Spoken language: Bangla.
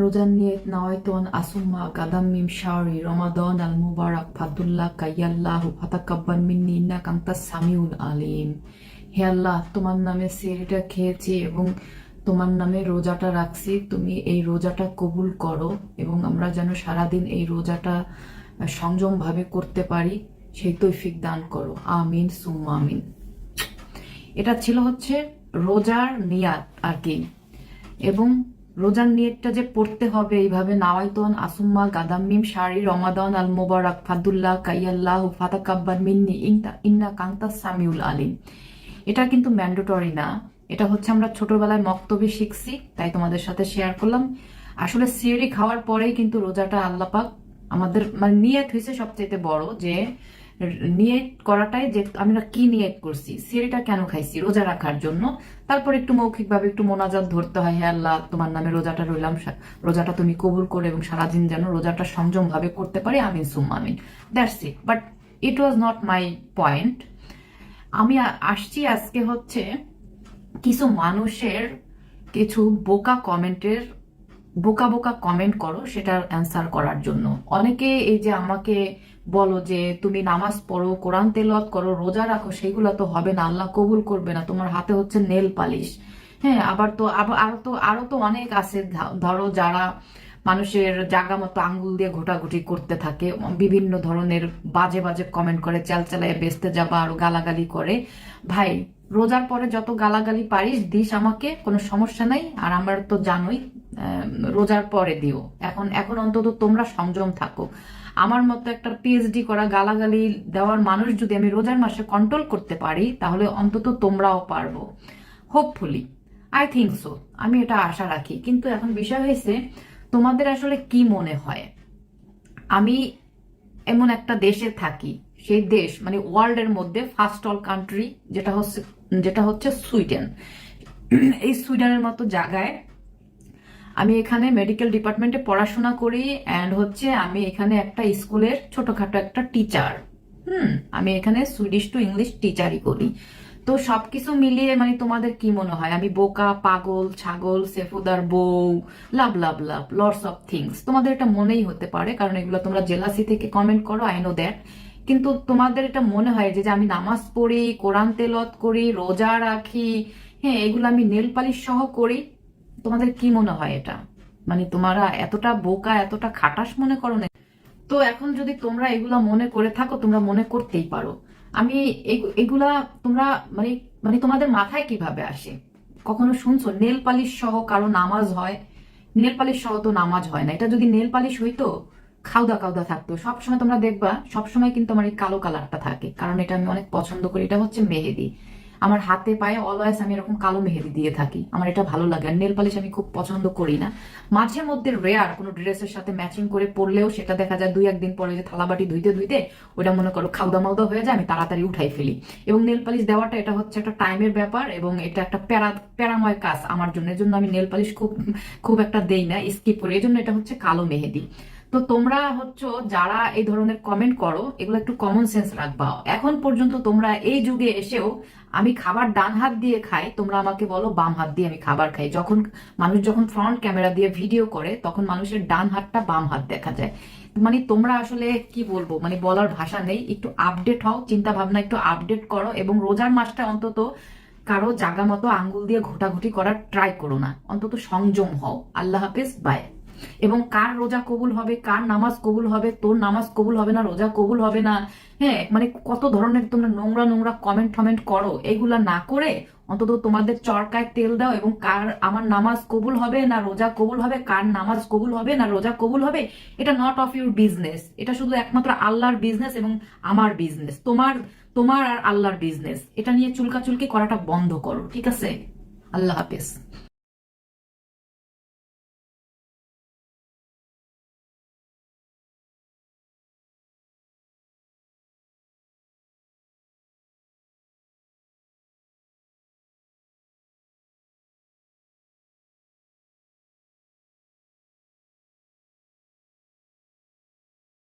রোজার নিয়ত নাওয়াইতুন আসুম্মা গাদাম মিম শাওরি রমাদান আল মুবারক ফাদুল্লাহ কাইয়াল্লাহু ফাতাকাব্বাল মিন্নি ইন্নাকা আনতাস সামিউল আলিম। হে আল্লাহ, তোমার নামে সেরিটা খেয়েছি এবং তোমার নামে রোজাটা রাখছি। তুমি এই রোজাটা কবুল করো এবং আমরা যেন সারাদিন এই রোজাটা সংযমভাবে করতে পারি, সেই তৈফিক দান করো। আমিন, সুম্মা আমিন। এটা ছিল হচ্ছে রোজার নিয়াত আর কি। এবং রোজার নিয়তটা যে পড়তে হবে, এইভাবে নাওয়াইতন আসুম্মা, গাদাম্মিম, শাড়ি, রমাদান আল মোবারক ফাদুল্লাহ, কাইয়াল্লাহ, ফাতাকাব্বার মিন্নি ইন্তা ইন্না কান্তা সামিউল আলিম। এটা কিন্তু ম্যান্ডেটরি না। এটা হচ্ছে আমরা ছোটবেলায় মক্তবে শিখছি, তাই তোমাদের সাথে শেয়ার করলাম। আসলে সিয়ারি খাওয়ার পরেই কিন্তু রোজাটা আল্লাপাক আমাদের মানে নিয়ত হয়েছে সবচেয়ে বড় যে নিয়ত করাটাই যে আমরা কি নিয়ত করছি সিয়ারিটা কেন খাইছি, রোজা রাখার জন্য। তারপর একটু মৌখিকভাবে একটু মোনাজাত ধরতে হয়, হে আল্লাহ, তোমার নামে রোজাটা রইলাম রোজাটা তুমি কবুল করে এবং সারাদিন যেন রোজাটা সংযম ভাবে করতে পারি, আমিন সুম আমিন। That's it but it was not my point আমি আসছি আজকে হচ্ছে কিছু মানুষের কিছু বোকা কমেন্টের বোকা বোকা কমেন্ট করো, সেটার অ্যান্সার করার জন্য। অনেকে এই যে আমাকে বলো যে, তুমি নামাজ পড়ো, কোরআন তেলত করো, রোজা রাখো, সেগুলো তো হবে না, আল্লাহ কবুল করবে না, তোমার হাতে হচ্ছে নেল পালিশ হ্যাঁ আবার তো আরও তো আরও তো অনেক আছে ধরো যারা মানুষের জাগা মতো আঙ্গুল দিয়ে ঘোটাঘুটি করতে থাকে, বিভিন্ন ধরনের বাজে বাজে কমেন্ট করে, চালচালায় বেচতে যাবা, আর গালাগালি করে। ভাই, রোজার পরে যত গালাগালি পারিস, দিস আমাকে, কোনো সমস্যা নাই, আর আমার তো জানোই রোজার পরে দিও। এখন এখন অন্তত তোমরা সংযম থাকো। আমার মতো একটা পিএইচডি করা গালাগালি দেওয়ার মানুষ যদি আমি রোজার মাসে কন্ট্রোল করতে পারি, তাহলে অন্তত তোমরাও পারব। হোপফুলি আই থিঙ্ক সো আমি এটা আশা রাখি। কিন্তু এখন বিষয় হয়েছে, তোমাদের আসলে কি মনে হয়? আমি এমন একটা দেশে থাকি, সেই দেশ মানে ওয়ার্ল্ডের মধ্যে ফার্স্ট অল কান্ট্রি যেটা হচ্ছে যেটা হচ্ছে সুইডেন এই সুইডেনের মতো জায়গায় আমি এখানে মেডিকেল ডিপার্টমেন্টে পড়াশোনা করি অ্যান্ড হচ্ছে আমি এখানে একটা স্কুলের ছোটখাটো একটা টিচার হুম, আমি এখানে সুইডিশ টু ইংলিশ টিচারই করি। তো সবকিছু মিলিয়ে মানে তোমাদের কি মনে হয়? আমি বোকা, পাগল, ছাগল, সেফুদার বউ, love love love lots of things তোমাদের এটা মনেই হতে পারে, কারণ এগুলো তোমরা জেলাসি থেকে কমেন্ট করো আই নো দ্যাট কিন্তু তোমাদের এটা মনে হয় যে আমি নামাজ পড়ি, কোরআন তেলত করি, রোজা রাখি হ্যাঁ এগুলো আমি নেল পালিশ সহ করি। তোমাদের কি মনে হয় এটা? মানে তোমরা এতটা বোকা, এতটা খাটাস মনে করো না? তো এখন যদি তোমরা এগুলা মনে করে থাকো, তোমরা মনে করতেই পারো। আমি এগুলা তোমরা মানে মানে তোমাদের মাথায় কীভাবে আসে? কখনো শুনছো? নেল পালিশ সহ কারও নামাজ হয়? নেল পালিশ সহ তো নামাজ হয় না। এটা যদি নেল পালিশ হইতো, খাওদা খাওদা থাকতো। সবসময় তোমরা দেখবা, সবসময় কিন্তু আমার এই কালো কালারটা থাকে। কারণ এটা আমি অনেক পছন্দ করি। এটা হচ্ছে মেহেদি। আমার হাতে পায়ে অলওয়েজ আমি এরকম কালো মেহেদি দিয়ে থাকি। আমার এটা ভালো লাগে আর নেল পালিশ আমি খুব পছন্দ করি না। মাঝে মধ্যে রেয়ার কোনো ড্রেসের সাথে ম্যাচিং করে পরলেও সেটা দেখা যায় দুই একদিন পরে যে থালাবাটি ধুইতে ধুইতে ওটা মনে করো খাওদা মাউদা হয়ে যায়, আমি তাড়াতাড়ি উঠাই ফেলি। এবং নেল পালিশ দেওয়াটা এটা হচ্ছে একটা টাইমের ব্যাপার এবং এটা একটা প্যারা, প্যারাময় কাজ আমার জন্য। এর জন্য আমি নেল পালিশ খুব খুব একটা দেই না স্কিপ করি। এই জন্য এটা হচ্ছে কালো মেহেদি। তো তোমরা হচ্ছে যারা এই ধরনের কমেন্ট করো, এগুলো একটু কমন সেন্স রাখবা। এখন পর্যন্ত তোমরা এই যুগে এসেও আমি খাবার ডান হাত দিয়ে খাই, তোমরা আমাকে বলো বাম হাত দিয়ে আমি খাবার খাই। যখন মানুষ যখন ফ্রন্ট ক্যামেরা দিয়ে ভিডিও করে, তখন মানুষের ডান হাতটা বাম হাত দেখা যায়। মানে তোমরা আসলে কি বলব মানে বলার ভাষা নেই। একটু আপডেট হও চিন্তা ভাবনা একটু আপডেট করো এবং রোজার মাসটা অন্তত কারও জাগা মতো আঙ্গুল দিয়ে ঘোটাঘুটি করার ট্রাই করো না। অন্তত সংযম হও। আল্লাহ হাফেজ বাই এবং কার রোজা কবুল হবে, কার নামাজ কবুল হবে, তোর নামাজ কবুল হবে না, রোজা কবুল হবে না? হ্যাঁ মানে কত ধরনের তোমরা নোংরা নোংরা কমেন্ট টমেন্ট করো এইগুলা না করে অন্তত তোমাদের চরকায় তেল দাও এবং কার আমার নামাজ কবুল হবে না, রোজা কবুল হবে, কার নামাজ কবুল হবে না, রোজা কবুল হবে, এটা নট অফ ইউর বিজনেস এটা শুধু একমাত্র আল্লাহর বিজনেস এবং আমার বিজনেস তোমার তোমার আর আল্লাহর বিজনেস এটা নিয়ে চুলকাচুলকি করাটা বন্ধ করো, ঠিক আছে? আল্লাহ হাফেজ।